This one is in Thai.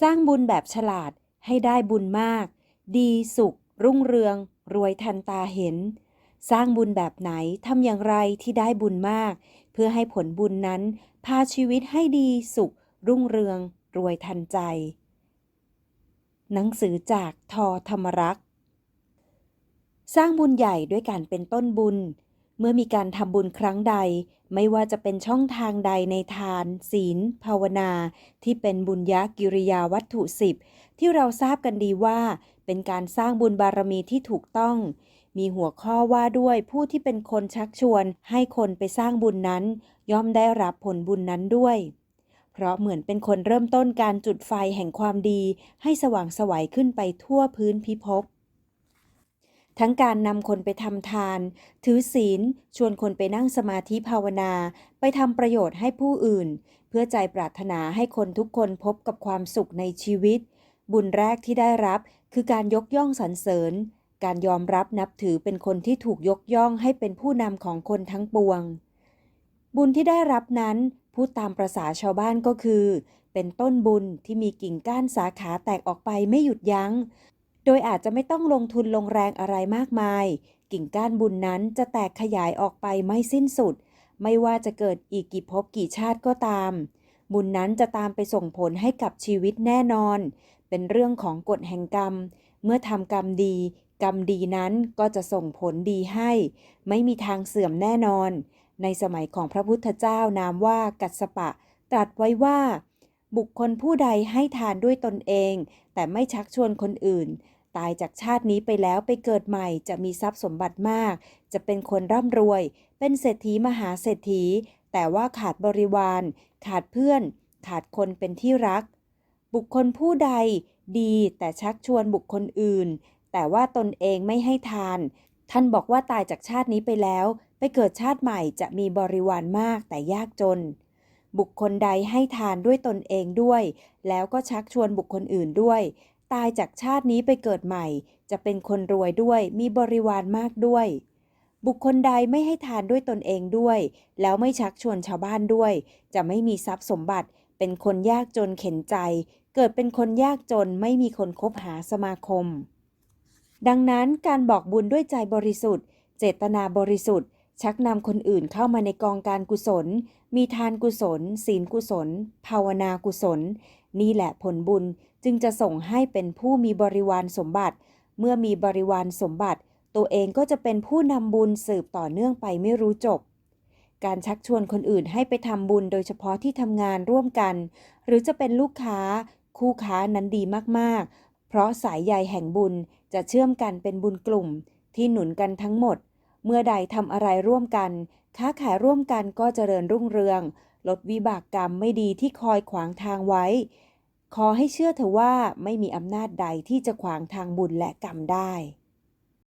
สร้างบุญแบบฉลาดให้ได้บุญมาก ดีสุข รุ่งเรือง รวยทันตาเห็น สร้างบุญแบบไหนทำอย่างไรที่ได้บุญมาก เพื่อให้ผลบุญนั้น พาชีวิตให้ดีสุข รุ่งเรือง รวยทันใจ หนังสือจากทอธรรมรักษ์ สร้างบุญใหญ่ด้วยการเป็นต้นบุญ เมื่อมีการทำบุญครั้งใด ไม่ว่าจะเป็นช่องทางใดในทาน ศีล ภาวนา ที่เป็นบุญยกิริยาวัตถุสิบที่เราทราบกันดีว่า เป็นการสร้างบุญบารมีที่ถูกต้อง มีหัวข้อว่าด้วยผู้ที่เป็นคนชักชวน ให้คนไปสร้างบุญนั้น ย่อมได้รับผลบุญนั้นด้วย เพราะเหมือนเป็นคนเริ่มต้นการจุดไฟแห่งความดี ให้สว่างสวัยขึ้นไปทั่วพื้นพิภพ ทั้งการนำคนไปทำทาน ถือศีล ชวนคนไปนั่งสมาธิภาวนา ไปทำประโยชน์ให้ผู้อื่น เพื่อใจปรารถนาให้คนทุกคนพบกับความสุขในชีวิต บุญแรกที่ได้รับคือการยกย่องสรรเสริญ การยอมรับนับถือเป็นคนที่ถูกยกย่องให้เป็นผู้นำของคนทั้งปวง บุญที่ได้รับนั้นพูดตามประษาชาวบ้านก็คือ เป็นต้นบุญที่มีกิ่งก้านสาขาแตกออกไปไม่หยุดยัง้ง โดยอาจจะไม่ต้องลงทุนลงแรงอะไรมากมาย กิ่งก้านบุญนั้นจะแตกขยายออกไปไม่สิ้นสุด ไม่ว่าจะเกิดอีกกี่ภพกี่ชาติก็ตาม บุญนั้นจะตามไปส่งผลให้กับชีวิตแน่นอน เป็นเรื่องของกฎแห่งกรรม เมื่อทำกรรมดี กรรมดีนั้นก็จะส่งผลดีให้ ไม่มีทางเสื่อมแน่นอน ในสมัยของพระพุทธเจ้านามว่ากัสสปะ ตรัสไว้ว่าบุคคลผู้ใดให้ทานด้วยตนเอง แต่ไม่ชักชวนคนอื่น ตายจากชาตินี้ไปแล้วไปเกิดใหม่จะมีทรัพย์สมบัติมาก จะเป็นคนร่ำรวย เป็นเศรษฐีมหาเศรษฐี แต่ว่าขาดบริวาร ขาดเพื่อน ขาดคนเป็นที่รัก บุคคลผู้ใดดีแต่ชักชวนบุคคลอื่น แต่ว่าตนเองไม่ให้ทาน ท่านบอกว่าตายจากชาตินี้ไปแล้ว ไปเกิดชาติใหม่จะมีบริวารมากแต่ยากจน บุคคลใดให้ทานด้วยตนเองด้วย แล้วก็ชักชวนบุคคลอื่นด้วย ตายจากชาตินี้ไปเกิดใหม่ จะเป็นคนรวยด้วยมีบริวารมากด้วย บุคคลใดไม่ให้ทานด้วยตนเองด้วย แล้วไม่ชักชวนชาวบ้านด้วย จะไม่มีทรัพย์สมบัติ เป็นคนยากจนเข็นใจ เกิดเป็นคนยากจนไม่มีคนคบหาสมาคม ดังนั้นการบอกบุญด้วยใจบริสุทธิ์ เจตนาบริสุทธิ์ ชักนำคนอื่นเข้ามาในกองการกุศล มีทานกุศล ศีลกุศล ภาวนากุศล นี่แหละผลบุญจึงจะส่งให้เป็นผู้มีบริวารสมบัติ เมื่อมีบริวารสมบัติ ตัวเองก็จะเป็นผู้นำบุญสืบต่อเนื่องไปไม่รู้จบ การชักชวนคนอื่นให้ไปทำบุญโดยเฉพาะที่ทำงานร่วมกัน หรือจะเป็นลูกค้า คู่ค้านั้นดีมากๆ เพราะสายใยแห่งบุญจะเชื่อมกันเป็นบุญกลุ่ม ที่หนุนกันทั้งหมด เมื่อใดทำอะไรร่วมกัน ค้าขายร่วมกันก็เจริญรุ่งเรือง ลดวิบากกรรมไม่ดีที่คอยขวางทางไว้ ขอให้เชื่อเถอะว่าไม่มีอำนาจใดที่จะขวางทางบุญและกรรมได้